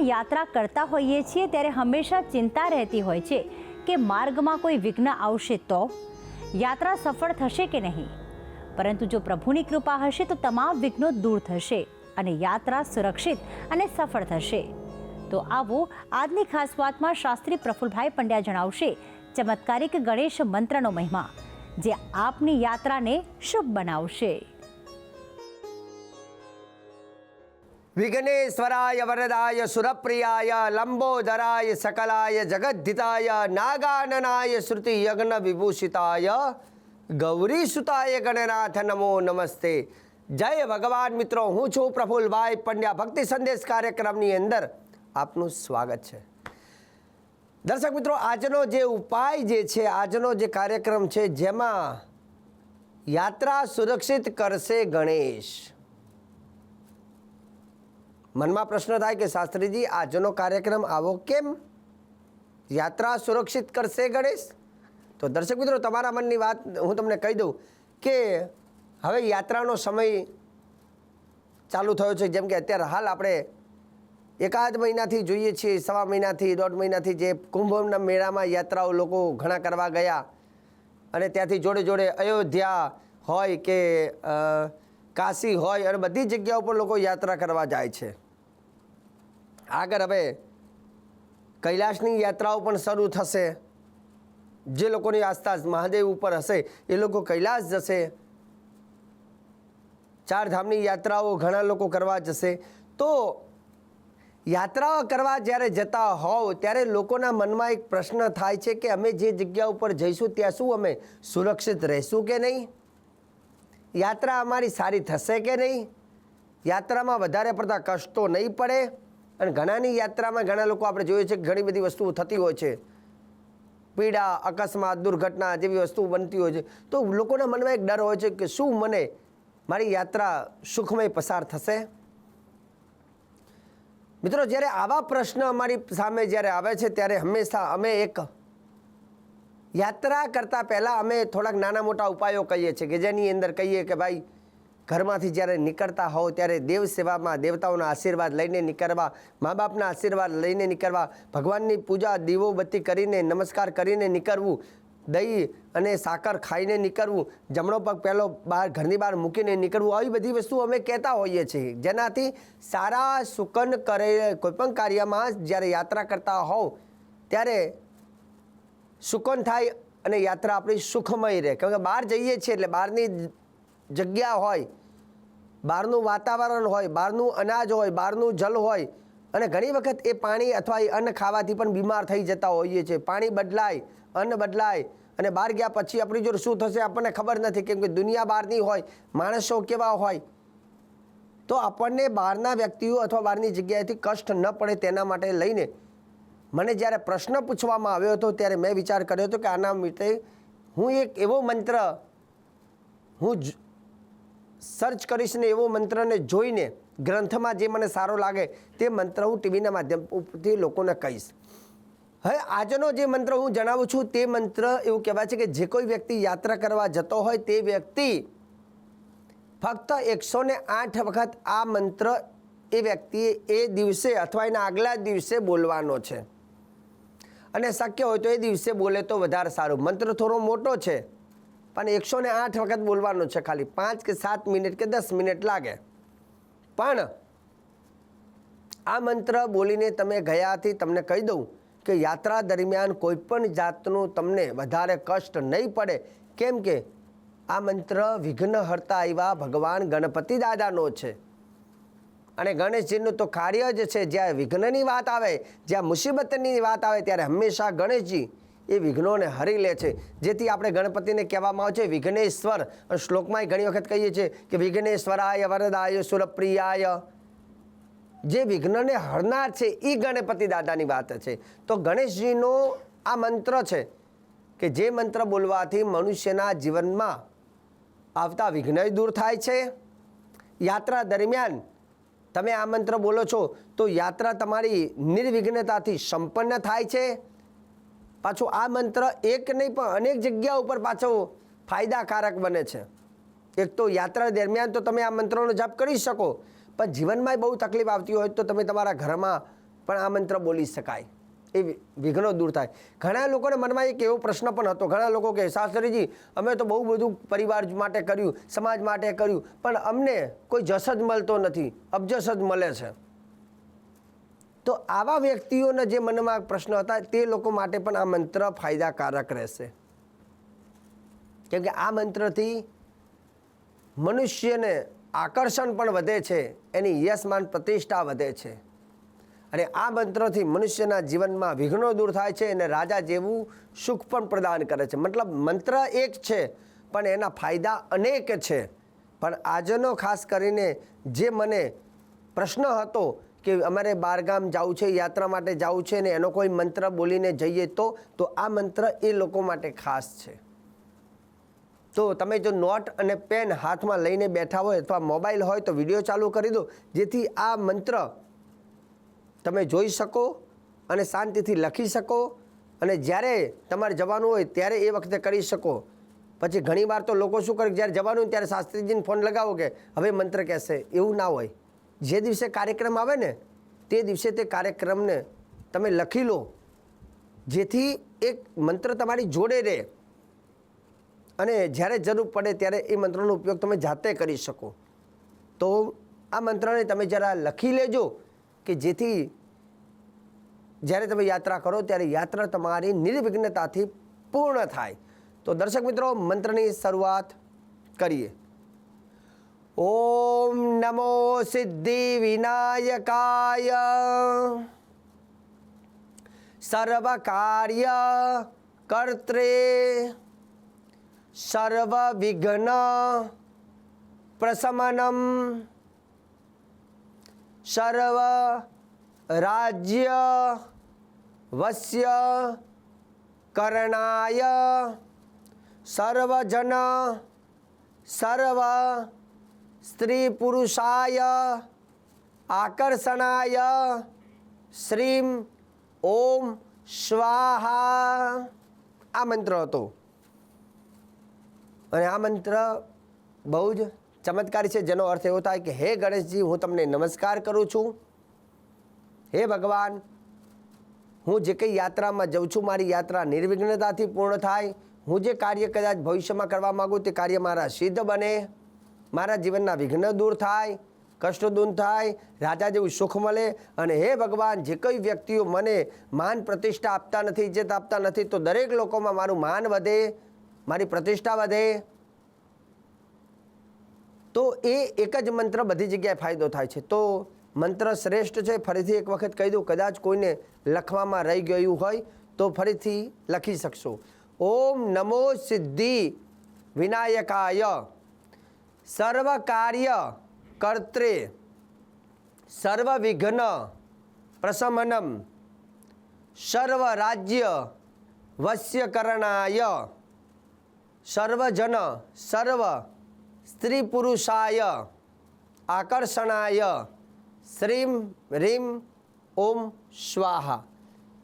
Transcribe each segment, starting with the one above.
પણ યાત્રા કરતા હોઈએ છીએ ત્યારે હંમેશા ચિંતા રહેતી હોય છે કે માર્ગમાં કોઈ વિઘ્ન આવશે તો? યાત્રા સફળ થશે કે નહીં? પરંતુ જો પ્રભુની કૃપા હશે તો તમામ વિઘ્નો દૂર થશે અને યાત્રા સુરક્ષિત અને સફળ થશે. તો આવો આજની ખાસ વાતમાં શાસ્ત્રી પ્રફુલભાઈ પંડ્યા જણાવશે ચમત્કારિક ગણેશ મંત્રનો મહિમા, જે આપની યાત્રાને શુભ બનાવશે. વિઘ્નેશ્વરાય વરદાય સુરપ્રિયાય લંબોદરાય સકલાય જગદ્ધિતાય નાગાનનાય શ્રુતિ યજ્ઞ વિભૂષિતાય ગૌરીસુતાય ગણનાથ નમો નમસ્તે જય ભગવાન મિત્રો હું છું પ્રફુલભાઈ પંડ્યા ભક્તિ સંદેશ કાર્યક્રમની અંદર આપનું સ્વાગત છે દર્શક મિત્રો આજનો જે ઉપાય જે છે આજનો જે કાર્યક્રમ છે જેમાં યાત્રા સુરક્ષિત કરશે ગણેશ મનમાં પ્રશ્ન થાય કે શાસ્ત્રીજી, આજનો કાર્યક્રમ આવો કેમ? યાત્રા સુરક્ષિત કરશે ગણેશ? તો દર્શક મિત્રો, તમારા મનની વાત હું તમને કહી દઉં કે હવે યાત્રાનો સમય ચાલુ થયો છે. જેમ કે અત્યારે હાલ આપણે એકાદ મહિનાથી જોઈએ છીએ, સવા મહિનાથી, દોઢ મહિનાથી જે કુંભના મેળામાં યાત્રાઓ લોકો ઘણા કરવા ગયા. અને ત્યાંથી જોડે જોડે અયોધ્યા હોય કે કાશી હોય અને બધી જગ્યાઓ પર લોકો યાત્રા કરવા જાય છે. આગળ હવે કૈલાસની યાત્રાઓ પણ શરૂ થશે. જે લોકોની આસ્થા મહાદેવ ઉપર હશે, એ લોકો કૈલાસ જશે. ચાર ધામની યાત્રાઓ ઘણા લોકો કરવા જશે. તો યાત્રાઓ કરવા જ્યારે જતા હોવ, ત્યારે લોકોના મનમાં એક પ્રશ્ન થાય છે કે અમે જે જગ્યા ઉપર જઈશું, ત્યાં શું અમે સુરક્ષિત રહીશું કે નહીં? યાત્રા અમારી સારી થશે કે નહીં? યાત્રામાં વધારે પડતા કષ્ટો નહીં પડે? અને ઘણાની યાત્રામાં ઘણા લોકો આપણે જોઈએ છે કે ઘણી બધી વસ્તુઓ થતી હોય છે. પીડા, અકસ્માત, દુર્ઘટના જેવી વસ્તુઓ બનતી હોય છે. તો લોકોના મનમાં એક ડર હોય છે કે શું મને મારી યાત્રા સુખમય પસાર થશે? મિત્રો, જ્યારે આવા પ્રશ્ન અમારી સામે જ્યારે આવે છે, ત્યારે હંમેશા અમે એક યાત્રા કરતાં પહેલાં અમે થોડાક નાના મોટા ઉપાયો કહીએ છીએ કે જેની અંદર કહીએ કે ભાઈ ઘરમાંથી જ્યારે નીકળતા હોવ ત્યારે દેવ સેવામાં દેવતાઓના આશીર્વાદ લઈને નીકળવા મા બાપના આશીર્વાદ લઈને નીકળવા, ભગવાનની પૂજા દીવો બત્તી કરીને નમસ્કાર કરીને નીકળવું, દહીં અને સાકર ખાઈને નીકળવું, જમણો પગ પહેલો બહાર ઘરની બહાર મૂકીને નીકળવું, આવી બધી વસ્તુ અમે કહેતા હોઈએ છીએ. જેનાથી સારા સુકન કરે કોઈપણ કાર્યમાં જ્યારે યાત્રા કરતા હોવ ત્યારે સુકન થાય અને યાત્રા આપણી સુખમય રહે. કેમ કે બહાર જઈએ છીએ એટલે બહારની જગ્યા હોય બહારનું વાતાવરણ હોય, બહારનું અનાજ હોય, બહારનું જલ હોય, અને ઘણી વખત એ પાણી અથવા એ અન્ન ખાવાથી પણ બીમાર થઈ જતા હોઈએ છીએ. પાણી બદલાય, અન્ન બદલાય, અને બહાર ગયા પછી આપણી જોડે શું થશે આપણને ખબર નથી. કેમ કે દુનિયા બહારની હોય, માણસો કેવા હોય. તો આપણને બહારના વ્યક્તિઓ અથવા બહારની જગ્યાએથી કષ્ટ ન પડે તેના માટે લઈને મને જ્યારે પ્રશ્ન પૂછવામાં આવ્યો હતો, ત્યારે મેં વિચાર કર્યો હતો કે આના માટે હું એક એવો મંત્ર, હું સર્ચ કરીશ ને એવો મંત્રને જોઈને ગ્રંથમાં જે મને સારો લાગે તે મંત્ર હું ટીવીના માધ્યમથી લોકોને કહીશ. હવે આજનો જે મંત્ર હું જણાવું છું તે મંત્ર એવું કહેવાય છે કે જે કોઈ વ્યક્તિ યાત્રા કરવા જતો હોય તે વ્યક્તિ ફક્ત એકસો ને આઠ વખત આ મંત્ર એ વ્યક્તિએ એ દિવસે અથવા એના આગલા દિવસે બોલવાનો છે. અને શક્ય હોય તો એ દિવસે બોલે તો વધારે સારું. મંત્ર થોડો મોટો છે. પણ એકસો ને આઠ વખત બોલવાનું છે ખાલી. પાંચ કે સાત મિનિટ કે દસ મિનિટ લાગે. પણ આ મંત્ર બોલીને તમે ગયાથી તમને કહી દઉં કે યાત્રા દરમિયાન કોઈ પણ જાતનું તમને વધારે કષ્ટ નહીં પડે. કેમ કે આ મંત્ર વિઘ્નહર્તા એવા ભગવાન ગણપતિ દાદાનો છે. અને ગણેશજીનું તો કાર્ય જ છે, જ્યાં વિઘ્નની વાત આવે, જ્યાં મુસીબતની વાત આવે, ત્યારે હંમેશા ગણેશજી એ વિઘ્નોને હરી લે છે. જેથી આપણે ગણપતિને કહેવામાં આવે છે વિઘ્નેશ્વર. શ્લોકમાં ઘણી વખત કહીએ છીએ કે વિઘ્નેશ્વરાય વરદાય સુરપ્રિયાય. જે વિઘ્નને હરનાર છે એ ગણપતિ દાદાની વાત છે. તો ગણેશજીનો આ મંત્ર છે કે જે મંત્ર બોલવાથી મનુષ્યના જીવનમાં આવતા વિઘ્નય દૂર થાય છે. યાત્રા દરમિયાન તમે આ મંત્ર બોલો છો, તો યાત્રા તમારી નિર્વિઘ્નતાથી સંપન્ન થાય છે. પાછું આ મંત્ર એક નહીં, પણ અનેક જગ્યા ઉપર પાછો ફાયદાકારક બને છે. એક તો યાત્રા દરમિયાન તો તમે આ મંત્રોનો જાપ કરી શકો, પણ જીવનમાં બહુ તકલીફ આવતી હોય તો તમે તમારા ઘરમાં પણ આ મંત્ર બોલી શકાય. એ વિઘ્નો દૂર થાય. ઘણા લોકોને મનમાં એક એવો પ્રશ્ન પણ હતો. ઘણા લોકો કે શાસ્ત્રીજી, અમે તો બહુ બધું પરિવાર માટે કર્યું, સમાજ માટે કર્યું, પણ અમને કોઈ જસ જ મળતો નથી. અબજસ જ મળે છે. તો આવા વ્યક્તિઓના જે મનમાં પ્રશ્ન હતા, તે લોકો માટે પણ આ મંત્ર ફાયદાકારક રહેશે. કેમ કે આ મંત્રથી મનુષ્યને આકર્ષણ પણ વધે છે, એની યશમાન પ્રતિષ્ઠા વધે છે. અને આ મંત્રથી મનુષ્યના જીવનમાં વિઘ્નો દૂર થાય છે અને રાજા જેવું સુખ પણ પ્રદાન કરે છે. મતલબ મંત્ર એક છે, પણ એના ફાયદા અનેક છે. પણ આજનો ખાસ કરીને જે મને પ્રશ્ન હતો કે અમારે બારગામ જવું છે, યાત્રા માટે જવું છે ને એનો કોઈ મંત્ર બોલીને જઈએ તો તો આ મંત્ર એ લોકો માટે ખાસ છે. તો તમે જો નોટ અને પેન હાથમાં લઈને બેઠા હોય અથવા મોબાઈલ હોય તો વીડિયો ચાલુ કરી દો, જેથી આ મંત્ર તમે જોઈ શકો અને શાંતિથી લખી શકો અને જ્યારે તમારે જવાનું હોય ત્યારે એ વખતે કરી શકો. પછી ઘણીવાર તો લોકો શું કરે, જ્યારે જવાનું ત્યારે શાસ્ત્રીજીને ફોન લગાવો કે, હવે મંત્ર કહેશે. એવું ના હોય. જે દિવસે કાર્યક્રમ આવે ને, તે દિવસે તે કાર્યક્રમને તમે લખી લો, જેથી એક મંત્ર તમારી જોડે રહે. અને જ્યારે જરૂર પડે ત્યારે એ મંત્રનો ઉપયોગ તમે જાતે કરી શકો. તો આ મંત્રને તમે જરા લખી લેજો કે જેથી જ્યારે તમે યાત્રા કરો ત્યારે યાત્રા તમારી નિર્વિઘ્નતાથી પૂર્ણ થાય. તો દર્શક મિત્રો, મંત્રની શરૂઆત કરીએ. ઓમ નમો સિદ્ધિ વિનાયકાય સર્વકાર્ય કર્ત્રે સર્વવિઘ્ન પ્રશમનમ સર્વ રાજ્ય વસ્ય કરણાય સર્વજન સર્વ સ્ત્રી પુરુષાય આકર્ષણાય શ્રીમ ઓમ સ્વાહા. આ મંત્ર હતો. અને આ મંત્ર બહુ જ ચમત્કારી છે. જેનો અર્થ એવો થાય કે, હે ગણેશજી, હું તમને નમસ્કાર કરું છું. હે ભગવાન, હું જે કંઈ યાત્રામાં જઉં છું, મારી યાત્રા નિર્વિઘ્નતાથી પૂર્ણ થાય. હું જે કાર્ય કદાચ ભવિષ્યમાં કરવા માગું, તે કાર્ય મારા સિદ્ધ બને. મારા જીવનના વિઘ્ન દૂર થાય, કષ્ટ દૂર થાય, રાજા જેવું સુખ મળે અને હે ભગવાન, જે કોઈ વ્યક્તિઓ મને માન પ્રતિષ્ઠા આપતા નથી, ઇજ્જત આપતા નથી, તો દરેક લોકોમાં મારું માન વધે, મારી પ્રતિષ્ઠા વધે. તો એ એક જ મંત્ર બધી જગ્યાએ ફાયદો થાય છે. તો મંત્ર શ્રેષ્ઠ છે, ફરીથી એક વખત કહી દઉં, કદાચ કોઈને લખવામાં રહી ગયું હોય, તો ફરીથી લખી શકશો. ઓમ નમો સિદ્ધિ વિનાયકાય. સર્વ કાર્ય કર્ત્રે સર્વ વિઘ્ન પ્રશમનમ સર્વ રાજ્ય વશ્યકરણાય સર્વજન સર્વ સ્ત્રી પુરુષાય આકર્ષણાય શ્રીમ, રીમ, ઓમ, સ્વાહા.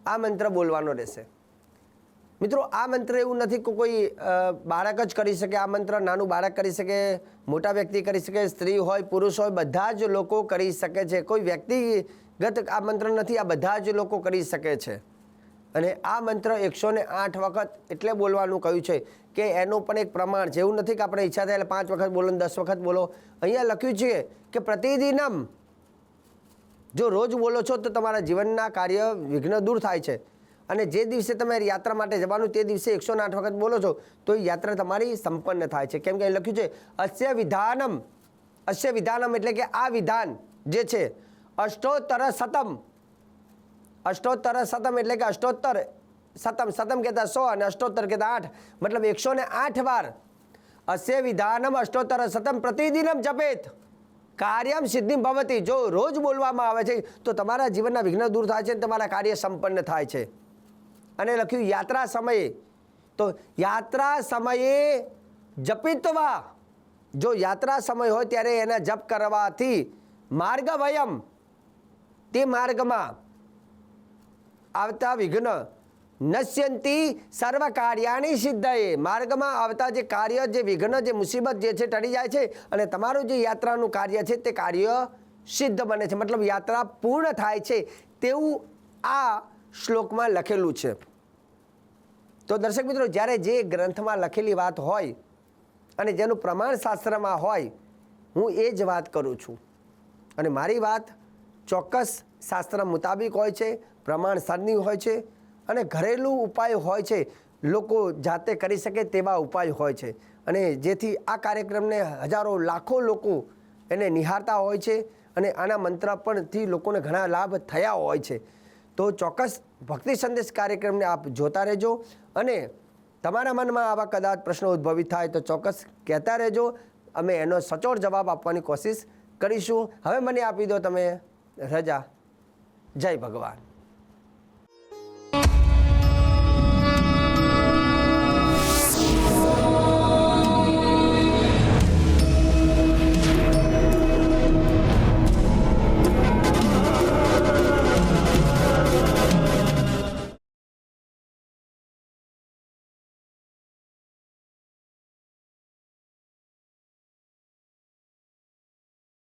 આ મંત્ર બોલવાનો રહેશે. મિત્રો, આ મંત્ર એવું નથી કે કોઈ બાળક જ કરી શકે, આ મંત્ર નાનું બાળક કરી શકે, મોટા વ્યક્તિ કરી શકે, સ્ત્રી હોય, પુરુષ હોય, બધા જ લોકો કરી શકે છે. કોઈ વ્યક્તિગત આ મંત્ર નથી, આ બધા જ લોકો કરી શકે છે. અને આ મંત્ર એકસો ને આઠ વખત એટલે બોલવાનું કહ્યું છે કે એનું પણ એક પ્રમાણ છે. એવું નથી કે આપણે ઈચ્છા થાય એટલે પાંચ વખત બોલો દસ વખત બોલો. અહીંયા લખ્યું છે કે પ્રતિદિનમ જો રોજ બોલો છો તો તમારા જીવનના કાર્ય વિઘ્ન દૂર થાય છે. અને જે દિવસે તમે યાત્રા માટે જવાનું તે દિવસે એકસો આઠ વખત બોલો છો, તો એ યાત્રા તમારી સંપન્ન થાય છે. કેમ કે લખ્યું છે, અસ્ય વિધાનમ. અસ્ય વિધાનમ એટલે કે આ વિધાન જે છે, અષ્ટોત્તર સતમ. અષ્ટોત્તર શતમ એટલે કે અષ્ટોત્તર સતમ. સતમ કહેતા સો અને અષ્ટોત્તર કહેતા આઠ. મતલબ એકસો ને આઠ વાર. અસ્ય વિધાનમ અષ્ટોત્તર સતમ પ્રતિદિનમ જપેત. કાર્યમ સિદ્ધિ ભવતી. જો રોજ બોલવામાં આવે છે, તો તમારા જીવનના વિઘ્ન દૂર થાય છે અને તમારા કાર્ય સંપન્ન થાય છે. અને લખ્યું, યાત્રા સમયે. તો યાત્રા સમયે જપિત્વા. જો યાત્રા સમય હોય ત્યારે એના જપ કરવાથી માર્ગ વયમ તે માર્ગમાં આવતા વિઘ્ન નશ્યંતી સર્વ કાર્યાની સિદ્ધએ માર્ગમાં આવતા જે કાર્ય, જે વિઘ્ન, જે મુસીબત જે છે, ટળી જાય છે અને તમારું જે યાત્રાનું કાર્ય છે, તે કાર્ય સિદ્ધ બને છે. મતલબ યાત્રા પૂર્ણ થાય છે. તેવું આ શ્લોકમાં લખેલું છે. તો દર્શક મિત્રો, જ્યારે જે ગ્રંથમાં લખેલી વાત હોય અને જેનું પ્રમાણ શાસ્ત્રમાં હોય, હું એ જ વાત કરું છું. અને મારી વાત ચોક્કસ શાસ્ત્ર મુતાબિક હોય છે, પ્રમાણસરની હોય છે અને ઘરેલું ઉપાય હોય છે, લોકો જાતે કરી શકે તેવા ઉપાય હોય છે. અને જેથી આ કાર્યક્રમને હજારો લાખો લોકો એને નિહાળતા હોય છે અને આના મંત્ર પણથી લોકોને ઘણા લાભ થયા હોય છે. તો ચોક્કસ ભક્તિ સંદેશ કાર્યક્રમને આપ જોતા રહેજો અને તમારા મનમાં આવા કદાચ પ્રશ્નો ઉદ્ભવિત થાય તો ચોક્કસ કહેતા રહેજો. અમે એનો સચોટ જવાબ આપવાની કોશિશ કરીશું. હવે મને આપી દો તમે રજા. જય ભગવાન.